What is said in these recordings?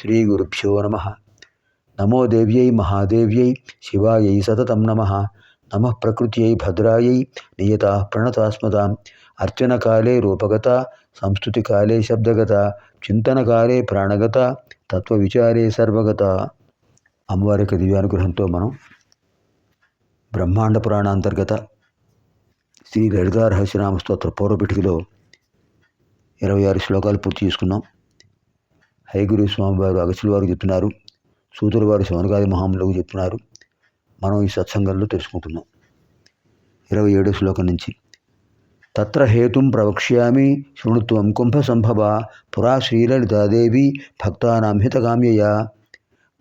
శ్రీగురుభ్యో నమ నమో దేవ్యై మహాదేవ్యై శివాయై సతతం నమ నమ ప్రకృత్యై భద్రాయై నియత ప్రణతాస్మతాం అర్చనకాలే రూపగత సంస్కృతికాలే శబ్దగత చింతనకాలే ప్రాణగత తత్వవిచారే సర్వగత అమ్మవారి యొక్క దివ్యానుగ్రహంతో మనం బ్రహ్మాండ పురాణాంతర్గత శ్రీ లలితారహస్యనామ స్తోత్ర పూర్వపిటికలో ఇరవై ఆరు శ్లోకాలు పూర్తి చేసుకున్నాం. హయగిరి స్వామివారు అగస్యుల వారు చెప్తున్నారు సూతుల వారు శివనగాది మహాములకు చెప్తున్నారు మనం ఈ సత్సంగంలో తెలుసుకుంటున్నాం. ఇరవై ఏడో శ్లోకం నుంచి. తత్ర హేతుం ప్రవక్ష్యామి శృణుత్వం కుంభ సంభవ పురా శ్రీలలితాదేవి భక్తానాం హితకామ్యయా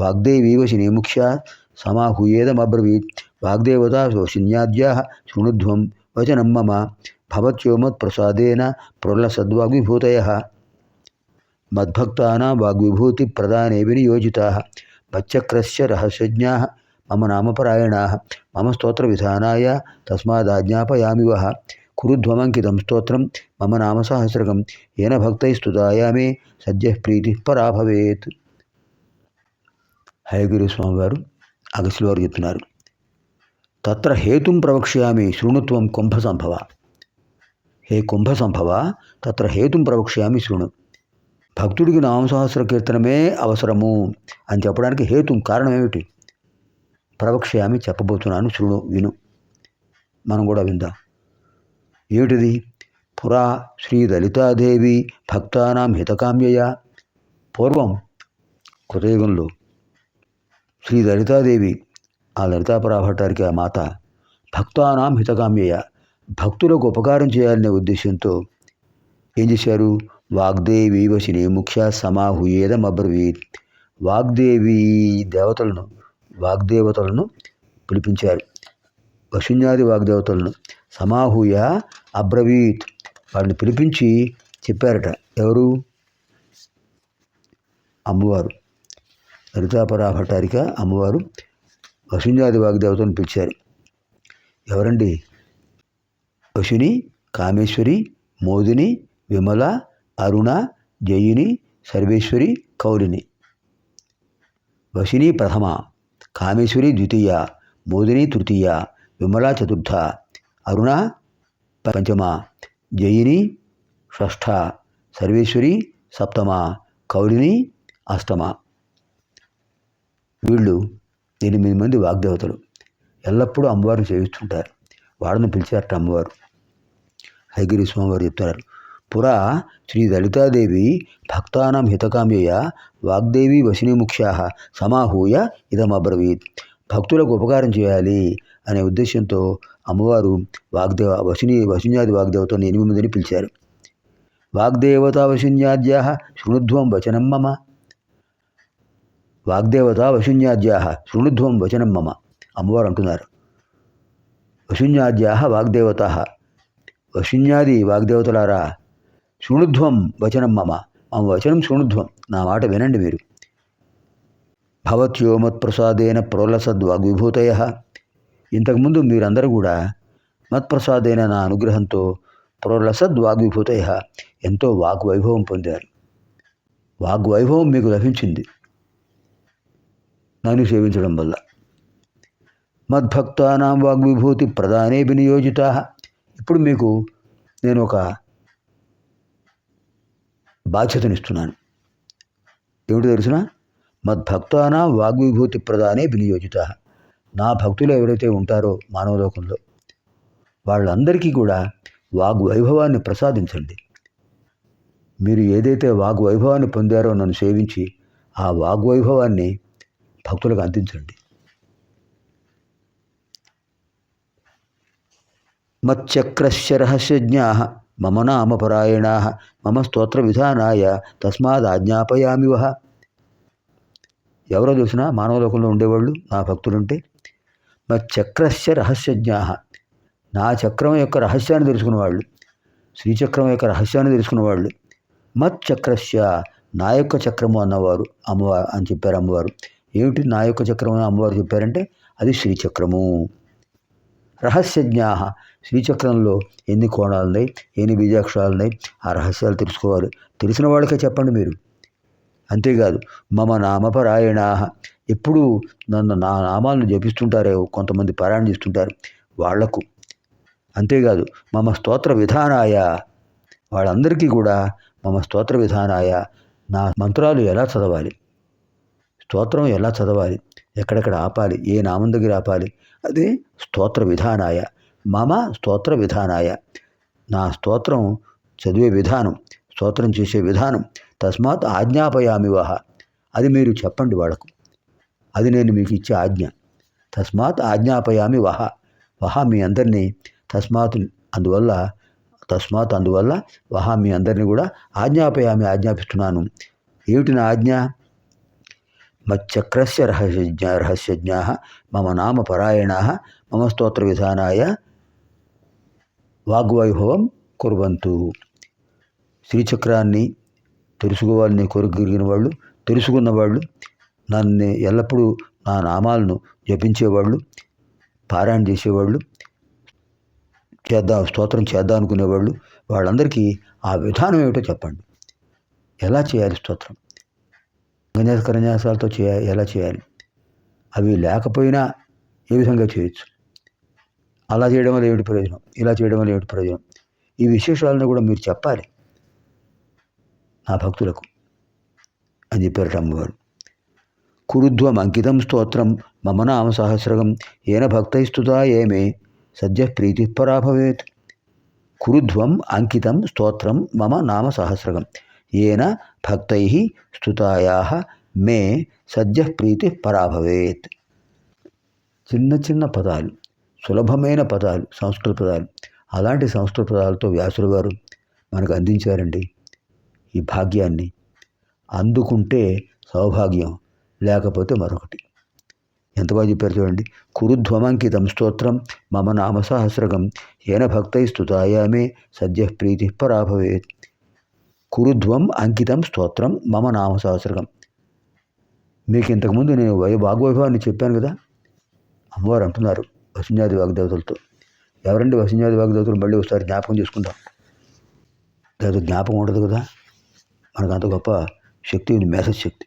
వాగ్దేవీవశిని ముఖ్య సమాహూయేదమబ్రవీత్. వాగ్దేవతా శోషిన్యాద్యా శృణుధ్వం వచనం మమ. భవత్యోమత్ప్రసాదేన ప్రొల్లసద్వాగ్విభూతయ మద్భక్తానా వాగ్విభూతి ప్రదానే వినియోజితా మచ్చక్రస్య రహస్యజ్ఞా మమ నామపరాయణా మమ స్తోత్రవిధానాయ తస్మాదాజ్ఞాపయామి వహ కురుధ్వమంకితం స్తోత్రం మమ నామ సహస్రకం ఏన భక్తైస్తుతాయామే సద్య ప్రీతి పరా భవేత్ హయగిరి స్వామివారు అగస్యుల వారు చెప్తున్నారు. తత్ర హేతుం ప్రవక్ష్యామి శృణుత్వం కుంభ సంభవ. హే కుంభ సంభవ తత్ర హేతుం ప్రవక్ష్యామి శృణు భక్తుడికి నామసహస్ర కీర్తనమే అవసరము అని చెప్పడానికి హేతుం కారణం ఏమిటి? ప్రవక్ష్యామి చెప్పబోతున్నాను శృణు విను. మనం కూడా విందాం. ఏమిటిది? పురా శ్రీ దళితాదేవి భక్తానాం హితకామ్యయ. పూర్వం కృతయుగంలో శ్రీ లలితాదేవి ఆ లలితాపరాభట్టారికి ఆ మాత భక్తానాం హితకామ్యయ. భక్తులకు ఉపకారం చేయాలనే ఉద్దేశంతో ఏం చేశారు? వాగ్దేవి వశిని ముఖ్య సమాహుయేదమబ్రవీత్ వాగ్దేవి దేవతలను వాగ్దేవతలను పిలిపించారు. వశున్యాది వాగ్దేవతలను సమాహూయ అబ్రవీత్ వాడిని పిలిపించి చెప్పారట. ఎవరు? అమ్మవారు. లలితాపరా భట్టారిక అమ్మవారు వశుంజాది వాగ్దేవతను పిలిచారు. ఎవరండి? వశుని కామేశ్వరి మోదిని విమల అరుణ జయిని సర్వేశ్వరి కౌలిని. వశిని ప్రథమ కామేశ్వరి ద్వితీయ మోదిని తృతీయ విమలా చతుర్థ అరుణ పంచమ జయిని షష్ఠ సర్వేశ్వరి సప్తమ కౌలిని అష్టమ. వీళ్ళు ఎనిమిది మంది వాగ్దేవతలు. ఎల్లప్పుడూ అమ్మవారిని సేవిస్తుంటారు. వాళ్ళని పిలిచారట అమ్మవారు. హైగిరి స్వామివారు చెప్తున్నారు. పురా శ్రీ లలితాదేవి భక్తానాం హితకామ్యయ వాగ్దేవి వశినిముఖ్యా సమాహూయ ఇదమబ్రవీత్. భక్తులకు ఉపకారం చేయాలి అనే ఉద్దేశంతో అమ్మవారు వాగ్దేవ వశిని వశున్యాది వాగ్దేవతను ఎనిమిదిని పిలిచారు. వాగ్దేవత వశున్యాద్యా శృణుధ్వం వచనం మమ. వాగ్దేవత వశున్యాద్యా శృణుధ్వం వచనం మమ. అమ్మవారు అంటున్నారు. వశున్యాద్యా వాగ్దేవత. వశున్యాది వాగ్దేవతలారా శృణుధ్వం వచనం మమ. మమ వచనం శృణుధ్వం. నా మాట వినండి మీరు. భవత్యో మత్ప్రసాదేన ప్రోలసద్వాగ్విభూతయ. ఇంతకుముందు మీరందరూ కూడా మత్ప్రసాదైన నా అనుగ్రహంతో ప్రోలసద్వాగ్విభూతయ ఎంతో వాగ్వైభవం పొందారు. వాగ్వైభవం మీకు లభించింది. నన్ను సేవించడం వల్ల. మద్భక్తానాం వాగ్విభూతి ప్రధానే వినియోజిత. ఇప్పుడు మీకు నేను ఒక బాధ్యతనిస్తున్నాను. ఏమిటి తెలిసిన మద్భక్తానా వాగ్విభూతి ప్రదానే వినియోజిత. నా భక్తులు ఎవరైతే ఉంటారో మానవలోకంలో వాళ్ళందరికీ కూడా వాగ్వైభవాన్ని ప్రసాదించండి. మీరు ఏదైతే వాగ్వైభవాన్ని పొందారో నన్ను సేవించి ఆ వాగ్వైభవాన్ని భక్తులకు అందించండి. మచ్చక్రస్య రహస్యజ్ఞా మమ నామపరాయణా మమ స్తోత్ర విధానాయ తస్మాదాజ్ఞాపయామి వహ ఎవరో చూసినా మానవలోకంలో ఉండేవాళ్ళు నా భక్తులుంటే మచ్చక్రస్య రహస్యజ్ఞా నా చక్రం యొక్క రహస్యాన్ని తెలుసుకున్నవాళ్ళు శ్రీచక్రం యొక్క రహస్యాన్ని తెలుసుకున్నవాళ్ళు మచ్చక్రస్య నా యొక్క చక్రము అన్నవారు అమ్మవారు అని చెప్పారు అమ్మవారు. ఏమిటి నా యొక్క చక్రం అని అమ్మవారు చెప్పారంటే అది శ్రీచక్రము. రహస్యజ్ఞా శ్రీచక్రంలో ఎన్ని కోణాలున్నాయి ఎన్ని బీజాక్షరాలున్నాయి ఆ రహస్యాలు తెలుసుకోవాలి. తెలిసిన వాళ్ళకే చెప్పండి మీరు. అంతేకాదు మమ నామపరాయణా. ఎప్పుడు నన్ను నా నామాలను జపిస్తుంటారే కొంతమంది పారాయణ చేస్తుంటారు వాళ్ళకు. అంతేకాదు మమ స్తోత్ర విధానాయ. వాళ్ళందరికీ కూడా మమ స్తోత్ర విధానాయ. నా మంత్రాలు ఎలా చదవాలి? స్తోత్రం ఎలా చదవాలి? ఎక్కడెక్కడ ఆపాలి? ఏ నామం దగ్గర ఆపాలి? అదే స్తోత్ర విధానాయ. మమ స్తోత్ర విధానాయ. నా స్తోత్రం చదివే విధానం స్తోత్రం చేసే విధానం తస్మాత్ ఆజ్ఞాపయామి వహ. అది మీరు చెప్పండి వాళ్ళకు అది నేను మీకు ఇచ్చే ఆజ్ఞ. తస్మాత్ ఆజ్ఞాపయామి వహ. వహ మీ అందరినీ తస్మాత్ అందువల్ల తస్మాత్ అందువల్ల వహ మీ అందరినీ కూడా ఆజ్ఞాపయామి ఆజ్ఞాపిస్తున్నాను. ఏమిటి నా ఆజ్ఞ? మచ్చక్రస్య రహస్యజ్ఞ రహస్యజ్ఞా మమ నామ పరాయణ మమ స్తోత్ర విధానాయ వాగ్వైభవం కుర్వంతు. శ్రీచక్రాన్ని తెలుసుకోవాలని కోరికగిరిగిన వాళ్ళు తెలుసుకున్న వాళ్ళు నన్ను ఎల్లప్పుడూ నా నామాలను జపించేవాళ్ళు పారాయణ చేసేవాళ్ళు చేద్దాం స్తోత్రం చేద్దాం అనుకునేవాళ్ళు వాళ్ళందరికీ ఆ విధానం ఏమిటో చెప్పండి. ఎలా చేయాలి స్తోత్రం? గణేశ కన్యాసాలతో చేయాలి ఎలా చేయాలి? అవి లేకపోయినా ఏ విధంగా చేయొచ్చు? అలా చేయడం వల్ల ఏమిటి ప్రయోజనం? ఇలా చేయడం వల్ల ఏమిటి ప్రయోజనం? ఈ విశేషాలను కూడా మీరు చెప్పాలి నా భక్తులకు అని చెప్పారు అమ్మవారు. కురుధ్వం అంకితం స్తోత్రం మమ నామ సహస్రగం ఏన భక్తైస్తుతా ఏమే సద్య ప్రీతి పరాభవేత్ కురుధ్వం అంకితం స్తోత్రం మమ నామ సహస్రగం ఏన భక్తై స్తుతాయా మే సద్య ప్రీతి పరాభవేత్ చిన్న చిన్న పదాలు సులభమైన పదాలు సంస్కృత పదాలు. అలాంటి సంస్కృత పదాలతో వ్యాసుల గారు మనకు అందించారండి ఈ భాగ్యాన్ని. అందుకుంటే సౌభాగ్యం లేకపోతే మరొకటి. ఎంత బాగా చెప్పారు చూడండి. కురుధ్వమంకితం స్తోత్రం మమ నామ సహస్రకం ఏన భక్తై స్థుతాయామే సద్య ప్రీతి పరాభవేత్. కురుధ్వం అంకితం స్తోత్రం మమ నామ సహస్రకం. మీకు ఇంతకుముందు నేను వై వాగ్వైభవాన్ని చెప్పాను కదా? అమ్మవారు అంటున్నారు. వసుంజాది వాగ్దేవతలతో. ఎవరండి వసుంజాది వాగ్దేవతలు? మళ్ళీ ఒకసారి జ్ఞాపకం చేసుకుంటాం లేదా జ్ఞాపకం ఉండదు కదా? మనకు అంత గొప్ప శక్తి ఉంది మేసజ్ శక్తి.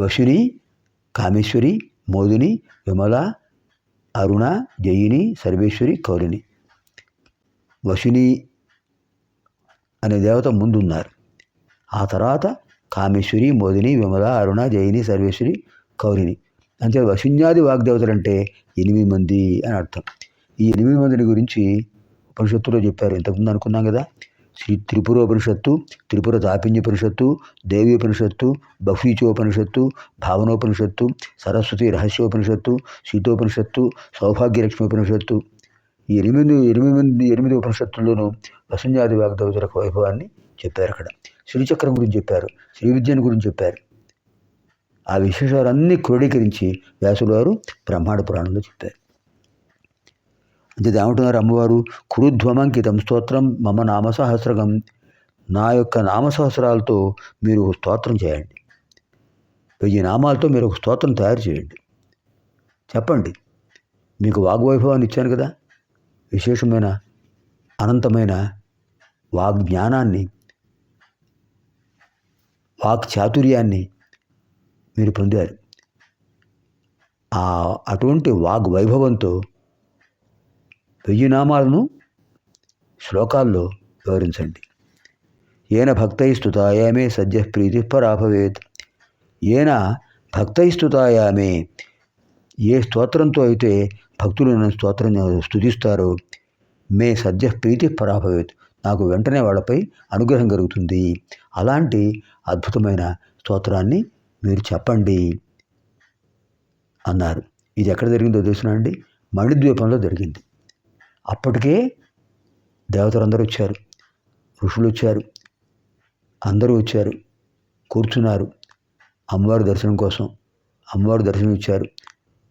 వశుని కామేశ్వరి మోదిని విమల అరుణ జయిని సర్వేశ్వరి కౌరిని. వశుని అనే దేవత ముందున్నారు. ఆ తర్వాత కామేశ్వరి మోదిని విమల అరుణ జయిని సర్వేశ్వరి కౌరిని. అంతే వశున్యాది వాగ్దేవతలు అంటే ఎనిమిది మంది అని అర్థం. ఈ ఎనిమిది మందిని గురించి ఉపనిషత్తులో చెప్పారు. ఇంతకుముందు అనుకున్నాం కదా శ్రీ త్రిపురోపనిషత్తు త్రిపుర తాపిన్యోపనిషత్తు దేవి ఉపనిషత్తు బహ్వీచోపనిషత్తు భావనోపనిషత్తు సరస్వతి రహస్యోపనిషత్తు సీతోపనిషత్తు సౌభాగ్యలక్ష్మి ఉపనిషత్తు. ఈ ఎనిమిది ఎనిమిది మంది ఎనిమిది ఉపనిషత్తుల్లోనూ వసుంజాది వాగ్దేవతల వైభవాన్ని చెప్పారు అక్కడ. శ్రీచక్రం గురించి చెప్పారు శ్రీ విద్యను గురించి చెప్పారు. ఆ విశేషాలన్నీ క్రోడీకరించి వ్యాసులు వారు బ్రహ్మాండ పురాణంలో చెప్పారు అంతే ఏమంటున్నారు అమ్మవారు కురుధ్వమంకితం స్తోత్రం మమ నామ సహస్రకం నా యొక్క నామ సహస్రాలతో మీరు స్తోత్రం చేయండి. వెయ్యి నామాలతో మీరు ఒక స్తోత్రం తయారు చేయండి. చెప్పండి మీకు వాగ్వైభవాన్ని ఇచ్చాను కదా? విశేషమైన అనంతమైన వాగ్జ్ఞానాన్ని వాక్ చాతుర్యాన్ని మీరు పొందారు. ఆ అటువంటి వాగ్ వైభవంతో వెయ్యి నామాలను శ్లోకాల్లో వివరించండి. ఏన భక్తైస్తుతాయామే సద్య ప్రీతి పరాభవేత్. ఏన భక్తైస్తుతాయామే ఏ స్తోత్రంతో అయితే భక్తులు నన్ను స్తోత్రం స్తుతిస్తారో మే సద్య ప్రీతి పరాభవేత్. నాకు వెంటనే వాళ్ళపై అనుగ్రహం కలుగుతుంది. అలాంటి అద్భుతమైన స్తోత్రాన్ని మీరు చెప్పండి అన్నారు. ఇది ఎక్కడ జరిగిందో తెలుసునా అండి? మణిద్వీపంలో జరిగింది. అప్పటికే దేవతలందరూ వచ్చారు. ఋషులు వచ్చారు. అందరూ వచ్చారు. కూర్చున్నారు. అమ్మవారి దర్శనం కోసం అమ్మవారు దర్శనం ఇచ్చారు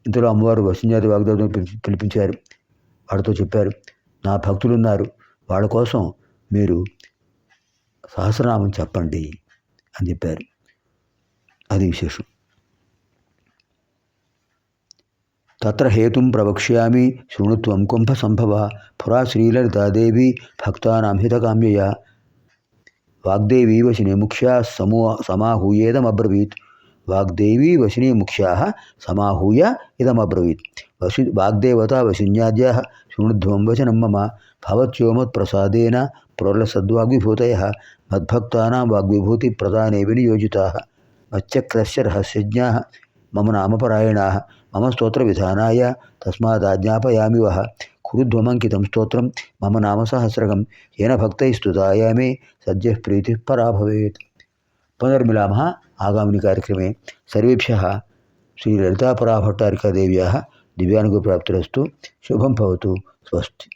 ఇంతలో అమ్మవారు వసింజాతి వాగ్దేవతను పిలిపించారు. వాడితో చెప్పారు నా భక్తులు ఉన్నారు వాళ్ళ కోసం మీరు సహస్రనామం చెప్పండి అని చెప్పారు. అది విశేషం తత్ర హేతుం ప్రవక్ష్యామి శృణుత్వం కుంభ సంభవ పురా శ్రీలలితాదేవి భక్తానాం హితకామ్యయ వాగ్దేవీ వశిని ముఖ్యా సమూ సమాహూయేదమబ్రవీత్ వాగ్దేవీ వశిని ముఖ్యా సమాహూయ ఇదమబ్రవీత్ వశి వాగ్దేవతా వశిన్యాద్యాः శృణుధ్వం వచనం మమ భవత్యోమత్ప్రసాదేన ప్రోల్లసద్వాగ్విభూతయः మద్భక్తానాం వాగ్విభూతిప్రదానే వినియోజితాः మత్స్యక్రస్య రహస్యజ్ఞా మమ నామపరాయణా మమ స్తోత్రవిధానాయ తస్మాదాజ్ఞాపయామి వహ కురుధ్వమంకితం స్తోత్రం మమ నామ సహస్రకం ఏన భక్తైస్తుతాయ మే సద్య ప్రీతి పరా భవేత్ పునర్మిలామः ఆగామిని కార్యక్రమే సర్వేభ్యः శ్రీలలితాపరాభట్టారికాదేవ్యాः దివ్యానుగు ప్రాప్తిరస్తు శుభం భవతు స్వస్తి